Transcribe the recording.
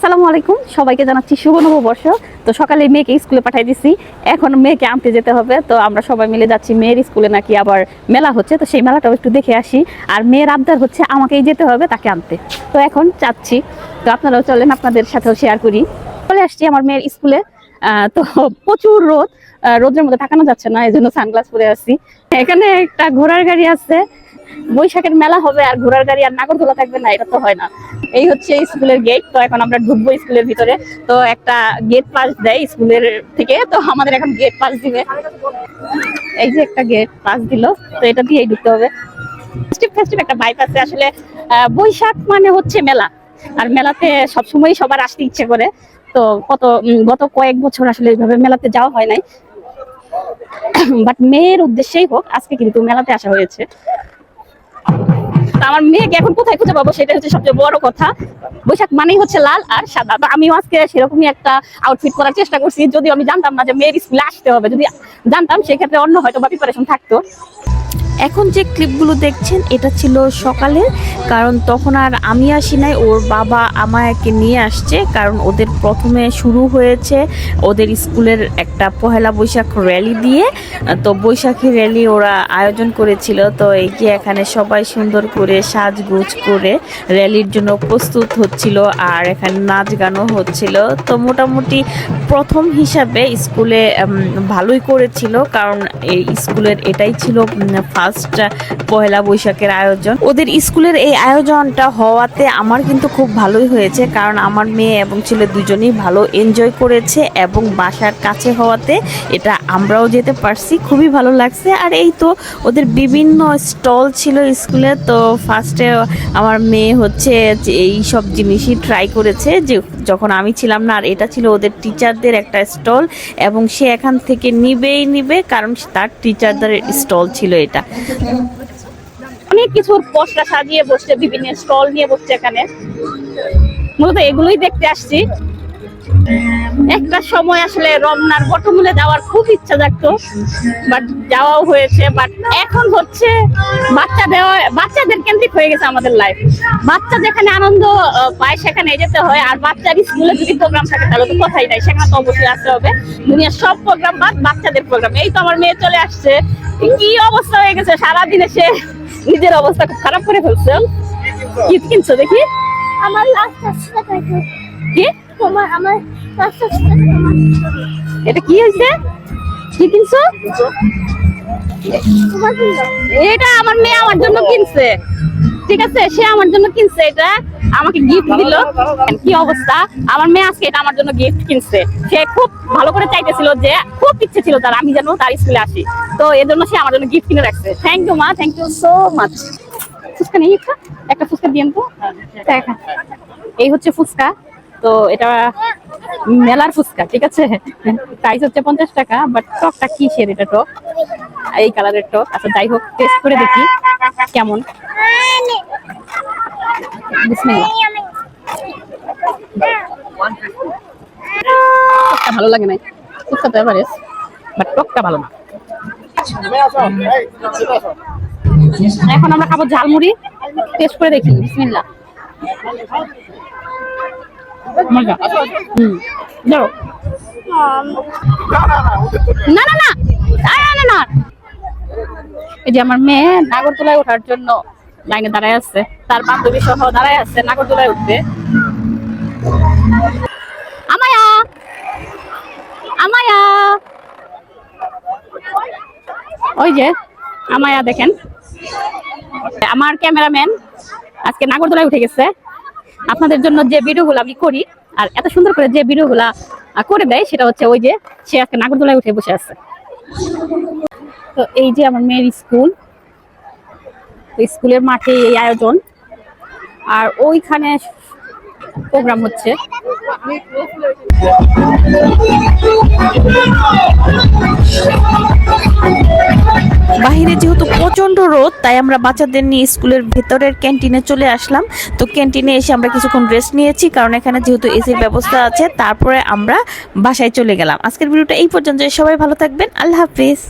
আসসালামু আলাইকুম। সবাইকে জানাচ্ছি শুভ নববর্ষ। তো সকালে মেয়েকে স্কুলে পাঠিয়ে দিছি। এখন মেয়েকে আনতে যেতে হবে। তো আমরা সবাই মিলে যাচ্ছি মেয়ের স্কুলে নাকি আবার মেলা হচ্ছে। তো সেই মেলাটাও একটু দেখে আসি। আর মেয়ের আবদার হচ্ছে আমাকেই যেতে হবে, তাকে আনতে। তো এখন চাচ্ছি তো আপনারাও চলেন, আপনাদের সাথেও শেয়ার করি। চলে আসছি আমার মেয়ের স্কুলে। তো প্রচুর রোদ। রোদের মধ্যে থাকানো যাচ্ছে না এই জন্য সানগ্লাস পরে আসছি এখানে একটা ঘোড়ার গাড়ি আছে। বৈশাখের মেলা হবে আর ঘোড়ার গাড়ি আর নাগরদোলা থাকবে না, এটা তো হয় না। এই হচ্ছে স্কুলের গেট তো এখন আমরা ঢুকবো স্কুলের ভিতরে। তো একটা গেট পাস দেয় স্কুলের থেকে, তো আমাদের এখন গেট পাস দিবে। এই যে একটা গেট পাস দিল, তো এটা দিয়েই ঢুকতে হবে। একটা আছে। আসলে বৈশাখ মানে হচ্ছে মেলা। আর মেলাতে সবসময় সবার আসতে ইচ্ছে করে। তো কত গত কয়েক বছর আসলে এইভাবে মেলাতে যাওয়া হয় নাই। বাট মেয়ের উদ্দেশ্যেই হোক, আজকে কিন্তু মেলাতে আসা হয়েছে। আমার মেয়েকে এখন কোথায় খুঁজে পাবো সেটা হচ্ছে সবচেয়ে বড় কথা। বৈশাখ মানেই হচ্ছে লাল আর সাদা। তো আমিও আজকে সেরকমই একটা আউটফিট করার চেষ্টা করছি। যদি আমি জানতাম না যে মেয়ের স্কুলে আসতে হবে। যদি জানতাম, সেক্ষেত্রে অন্য হয়তো বা প্রিপারেশন থাকতো। এখন যে ক্লিপগুলো দেখছেন, এটা ছিল সকালে কারণ তখন আর আমি আসি নাই, ওর বাবা আমাকে নিয়ে আসছে, কারণ ওদের প্রথমে শুরু হয়েছে ওদের স্কুলের একটা পহেলা বৈশাখ র্যালি দিয়ে। তো বৈশাখী র্যালি ওরা আয়োজন করেছিল, তো এই যে এখানে সবাই সুন্দর করে সাজগোজ করে র্যালির জন্য প্রস্তুত হচ্ছিল আর এখানে নাচ গানও হচ্ছিল। তো মোটামুটি প্রথম হিসাবে স্কুলে ভালোই করেছিল, কারণ এই স্কুলের এটাই ছিল ফার্স্ট পহেলা বৈশাখের আয়োজন। ওদের স্কুলের এই আয়োজনটা হওয়াতে আমার কিন্তু খুব ভালোই হয়েছে, কারণ আমার মেয়ে এবং ছেলে দুজনেই ভালো এনজয় করেছে এবং বাসার কাছে হওয়াতে এটা আমরাও যেতে পারছি, খুবই ভালো লাগছে। আর এই তো ওদের বিভিন্ন স্টল ছিল স্কুলে, তো ফার্স্টে আমার মেয়ে হচ্ছে এই সব জিনিসই ট্রাই করেছে যে যখন আমি ছিলাম না, আর এটা ছিল ওদের টিচারদের একটা স্টল এবং সে এখান থেকে নিবেই নিবে, কারণ তার টিচারদের স্টল ছিল এটা। অনেক কিছুর পশরা সাজিয়ে বসছে, বিভিন্ন স্টল নিয়ে বসছে এখানে। মূলত এগুলোই দেখতে আসছি। একটা সময় আসলে রমনার বটমূলে যাওয়ার খুব ইচ্ছা জাগতো বাট যাওয়াও হয়েছে বাট এখন হচ্ছে বাচ্চা দেওয়া বাচ্চাদের কেন্দ্রিক হয়ে গেছে আমাদের লাইফ বাচ্চা যেখানে আনন্দ পায় সেখানে যেতে হয় আর বাচ্চার স্কুলে যদি প্রোগ্রাম থাকে তাহলে তো কথাই নাই সেখানে তো অবশ্যই আসতে হবে। দুনিয়ার সব প্রোগ্রাম বাদ বাচ্চাদের প্রোগ্রাম এই তো আমার মেয়ে চলে আসছে। কি অবস্থা হয়ে গেছে? সারাদিনে সে নিজের অবস্থা খুব খারাপ করে ফেলছে। কি কিনছো দেখি? আমার লাস্ট আসছে কি? তোমার আমার এটা কি হয়েছে? কি কিনছো? এটা আমার মেয়ে আমার জন্য কিনছে। ঠিক আছে সে আমার জন্য কিনছে এটা। আমাকে গিফট দিল। কি অবস্থা? আমার মেয়ে আজকে এটা আমার জন্য গিফট কিনছে। সে খুব ভালো করে চাইতেছিল যে খুব ইচ্ছে ছিল তার আমি যেন তার স্কুলে আসি। তো এর জন্য সে আমার জন্য গিফট কিনে রাখছে। থ্যাংক ইউ মা thank you so much fuchka নেই একটা একটা ফুচকা দিয়েন তো এই হচ্ছে ফুচকা। তো এটা মেলার ফুচকা, ঠিক আছে? প্রাইস হচ্ছে পঞ্চাশ টাকা বাট টকটা কিসের এটা টক? এই কালারের টক। আচ্ছা যাই হোক টেস্ট করে দেখি কেমন। ভালো লাগে নাই। ফুচকা তো এভারেজ বাট টকটা ভালো না। এখন আমরা খাব ঝালমুড়ি। টেস্ট করে দেখি, বিসমিল্লাহ। না না না। না না। এই যে আমার মেয়ে নাগরদোলায় ওঠার জন্য লাইনে দাঁড়ায় আছে। তার বান্ধবী সহ দাঁড়ায় আছে উঠবে আমায়া! আমায়া! ওই যে, আমায়া দেখেন। আমার ক্যামেরাম্যান আজকে নাগরদোলায় উঠে গেছে। আপনাদের জন্য যে ভিডিওগুলো আমি করি, আর এত সুন্দর করে যে ভিডিওগুলা করে দেয়, সেটা হচ্ছে ওই যে সে আজকে নাগরদোলায় উঠে বসে আছে। তো এই যে আমার মেয়ের স্কুল স্কুলের মাঠে এই আয়োজন। আর ওইখানে প্রোগ্রাম হচ্ছে। রোদ, তাই আমরা বাচ্চাদের নিয়ে স্কুলের ভেতরের ক্যান্টিনে চলে আসলাম। তো ক্যান্টিনে এসে আমরা কিছুক্ষণ রেস্ট নিয়েছি, কারণ এখানে যেহেতু এসির ব্যবস্থা আছে, তারপরে আমরা বাসায় চলে গেলাম। আজকের ভিডিওটা এই পর্যন্ত সবাই ভালো থাকবেন। আল্লাহ হাফিজ।